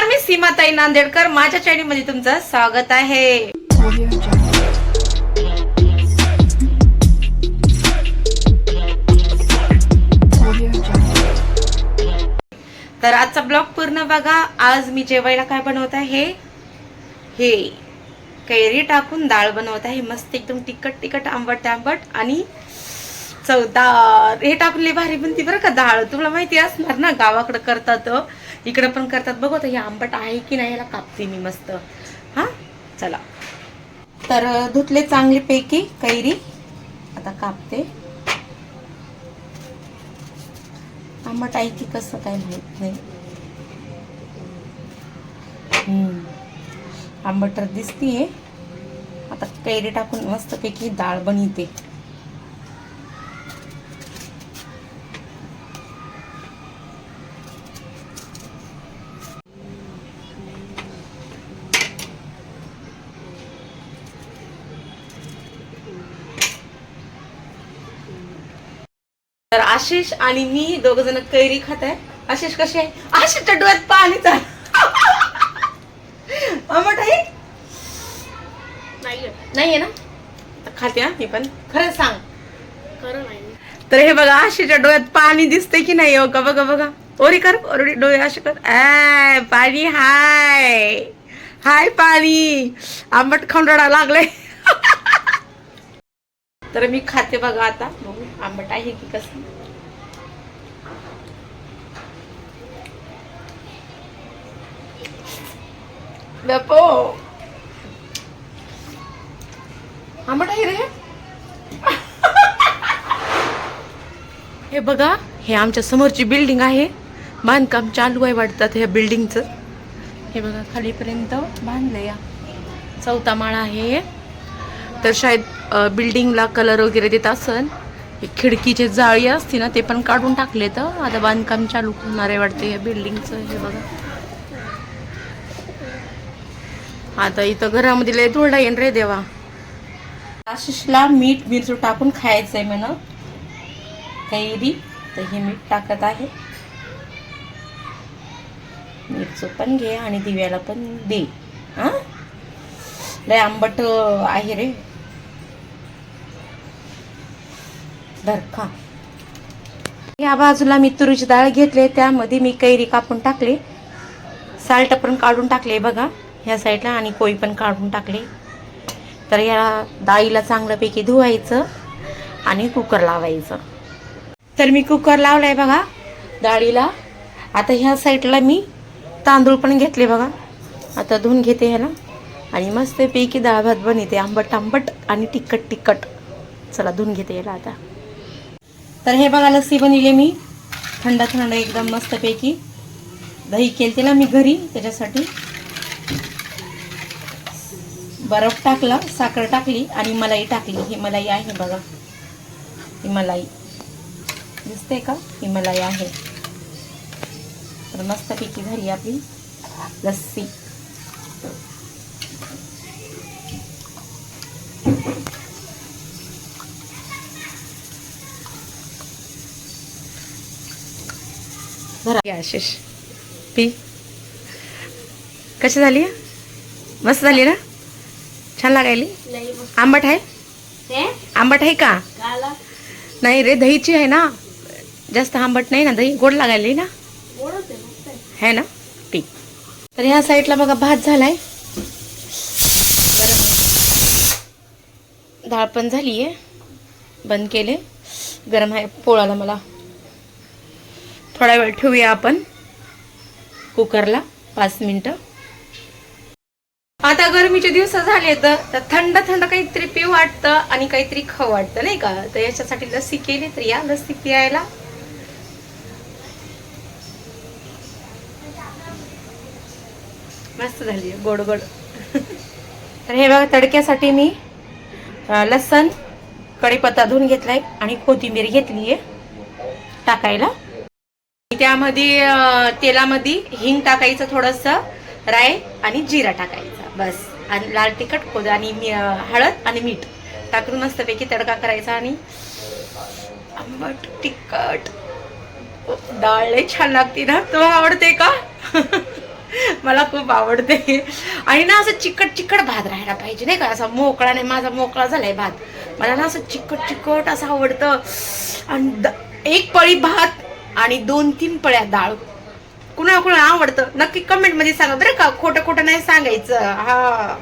नमस्कार मी सीमाताई नांदेडकर. माझ्या चॅनलमध्ये तुमचं स्वागत आहे. तर आजचा ब्लॉग पूर्ण बघा. आज मी जेवायला काय बनवत आहे? हे कैरी टाकून डाळ बनवत आहे. मस्त एकदम तिखट तिखट आंबट आंबट आणि चवदार हे टाकले भारी बनती बरं का डाळ तुला माहिती असणार ना गावाकडे करतात इकडे पण करतात. बघ आता हे आंबट आहे की नाही याला कापते मी मस्त. हा? चला. तर धुतले चांगले पैकी कैरी. आता कापते. आंबट आहे की कसं काय माहीत नाही. आंबट तर दिसतीये. आता कैरी टाकून मस्त पैकी डाळ बनवते. तर आशिष आणि मी दोघ जण कैरी खात आहे. आशिष कशी आहे? आशिषच्या डोळ्यात पाणी नाहीये. ना? खाते हा मी पण. खरं सांग. तर हे बघा आशिषच्या डोळ्यात पाणी दिसते की नाही? हो का बघा बघा. ओरी कर ओरडी डोळे असे कर. आय पाणी हाय. हाय पाणी. आंबट रडा लागले तर मी खाते बघा आता. आंबट आहे की कसं? बापो! आंबट आहे रे. हे बघा हे आमच्या समोरची बिल्डिंग आहे. बांधकाम चालू आहे वाटतात ह्या बिल्डिंगचं हे बघा खालीपर्यंत बांधलं या चौथा माळा आहे. तर शायद बिल्डिंगला कलर वगैरे देत असन. खिडकीचे जाळी असते ना ते पण काढून टाकले तर. आता बांधकाम चालू होणार आहे वाटते या बिल्डिंगचं हे बघा. आता इथं घरामध्ये लय थोडा येईन रे देवा. आशिषला मीठ मिरचू टाकून खायचंय म्हण. कैरी तर हे मीठ टाकत आहे. मिरचू पण घे आणि दिव्याला पण दे. हा? लय आंबट आहे रे. धरखा या बाजूला मी तुरीची डाळ घेतली त्यामध्ये मी कैरी कापून टाकले. साल्ट पण काढून टाकले बघा ह्या साईडला आणि कोई पण काढून टाकले. तर या डाळीला चांगल्यापैकी धुवायचं आणि कुकर लावायचं. तर मी कुकर लावलाय बघा डाळीला. आता ह्या साईडला मी तांदूळ पण घेतले बघा. आता धुवून घेते ह्याला. आणि मस्तपैकी डाळ भात बनवते आंबट आंबट आणि तिखट तिखट चला धुवून घेते याला आता. तर हे बघा लस्सी बनविले मी. थंड थंड एकदम मस्तपैकी. दही केलते ना मी घरी त्याच्यासाठी. बर्फ टाकला साखर टाकली आणि मलाई टाकली. ही मलाई आहे बघा. ही मलाई. दिसते का? ही मलाई आहे. तर मस्तपैकी झाली आपली लस्सी. आशिष. पी. कशी झाली? मस्त झाली ना? छान लागायली? आंबट आहे? आंबट आहे का? नाही रे दहीची आहे ना. जास्त आंबट नाही ना दही गोड लागायली ना? है ना? ठीक तर ह्या साईडला बघा भात झालाय. डाळ पण झाली आहे बंद केले. गरम आहे पोळाला मला. थोडा वेळ ठेवूया आपण. कुकरला पाच मिनटं. आता गरमीचे दिवस झाले तर तर थंड थंड काहीतरी पिऊ वाटतं आणि काहीतरी खाऊ वाटतं नाही का? तर याच्यासाठी लस्सी केली तर या लस्सी पियायला. मस्त झाली गोड गोड. तर हे बघा तडक्यासाठी मी लसण कढीपत्ता धुवून घेतलाय आणि कोथिंबीर घेतली आहे टाकायला. त्यामध्ये तेलामध्ये हिंग टाकायचं थोडंसं राय आणि जिरा टाकायचा. बस. आणि लाल तिखट खोद आणि हळद आणि मीठ टाकून मस्तपैकी तडका करायचा आणि आंबट तिखट. डाळ लय छान लागते ना. तो आवडते का? मला खूप आवडते. आणि ना असं चिकट चिकट भात राहायला पाहिजे नाही का? असा मोकळा नाही माझा मोकळा झालाय भात. मला ना असं चिकट चिकट असं आवडतं. आणि द- एक पळी भात आणि दोन तीन पळ्या डाळ कुणाला कुणाला आवडतं? नक्की कमेंटमध्ये सांगा बरं का. खोटं खोटं नाही सांगायचं. हा.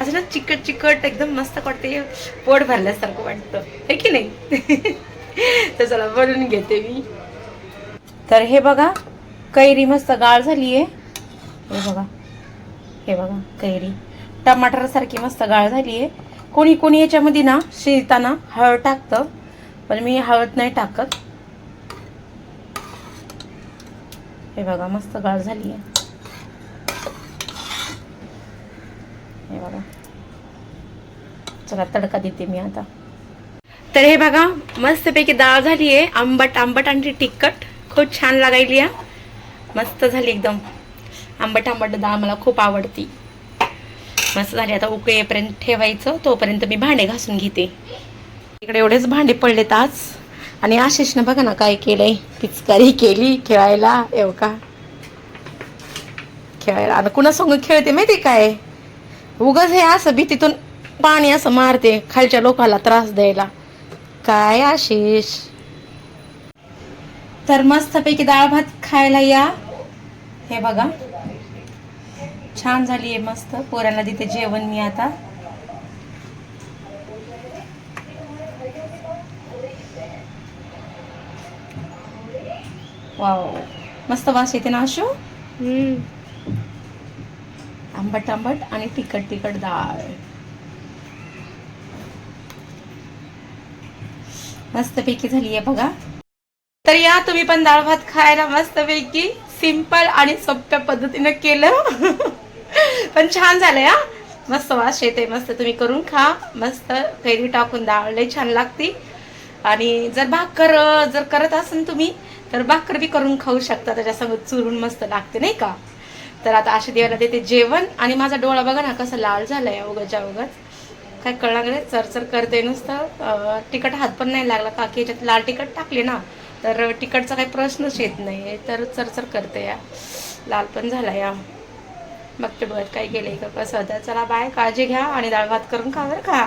असं ना चिकट चिकट एकदम मस्त वाटते. पोट भरल्यासारखं वाटतं. आहे की नाही? तर चला बनवून घेते मी. तर हे बघा कैरी मस्त गाळ झाली आहे. हे बघा. हे बघा कैरी. टमाटरसारखी मस्त गाळ झाली आहे. कोणी कोणी याच्यामध्ये ना शिजताना हळद टाकतं. पण मी हळद नाही टाकत. हे बघा मस्त गाळ झाली आहे. हे बघा. चला तडका देते मी आता. तर हे बघा मस्तपैकी डाळ झाली आहे. आंबट आंबट आणि तिखट. खूप छान लागायली आहे. मस्त झाली एकदम. आंबट आंबट डाळ मला खूप आवडती. मस्त झाली. आता उकळी येईपर्यंत ठेवायचं. तोपर्यंत मी भांडे घासून घेते. इकडे एवढेच भांडे पडलेत आज. आणि आशिषनं बघा ना काय केलंय. पिचकारी केली खेळायला. येऊ का? खेळायला. आणि कुणासंग खेळते माहिती काय? उगाच हे असं भीतीतून पाणी असं मारते. खालच्या लोकाला त्रास द्यायला. काय आशिष? तर मस्तपैकी डाळ भात खायला या. हे बघा. छान झाली आहे मस्त. पोरांना तिथे जेवण मी आता. वाव मस्त वास येते ना आशू आंबट आंबट आणि तिखट तिखट डाळ. मस्तपैकी झाली आहे बघा. तर या तुम्ही पण डाळ भात खायला मस्तपैकी सिंपल आणि सोप्या पद्धतीनं केलं. पण छान झालंय हा. मस्त वास येते मस्त तुम्ही करून खा. मस्त कैरी टाकून डाळ लई छान लागती. आणि जर भाकर जर करत असाल तुम्ही तर भाकर बी करून खाऊ शकता त्याच्यासोबत चुरून मस्त लागते नाही का? तर आता आशा देवाला देते जेवण. आणि माझा डोळा बघा ना कसा लाल झालाय उगाच्या उगाच काय कळणार नाही चरचर करते नुसतं. तिखट हात पण नाही लागला. का की याच्यात लाल तिखट टाकले ना तर तिखटचा काही प्रश्नच येत नाही तर चरचर करते या. लाल पण झाला या बघते डोळ्यात काय गेले का कसं? होतं चला बाय काळजी घ्या आणि डाळ भात करून खा बरं का.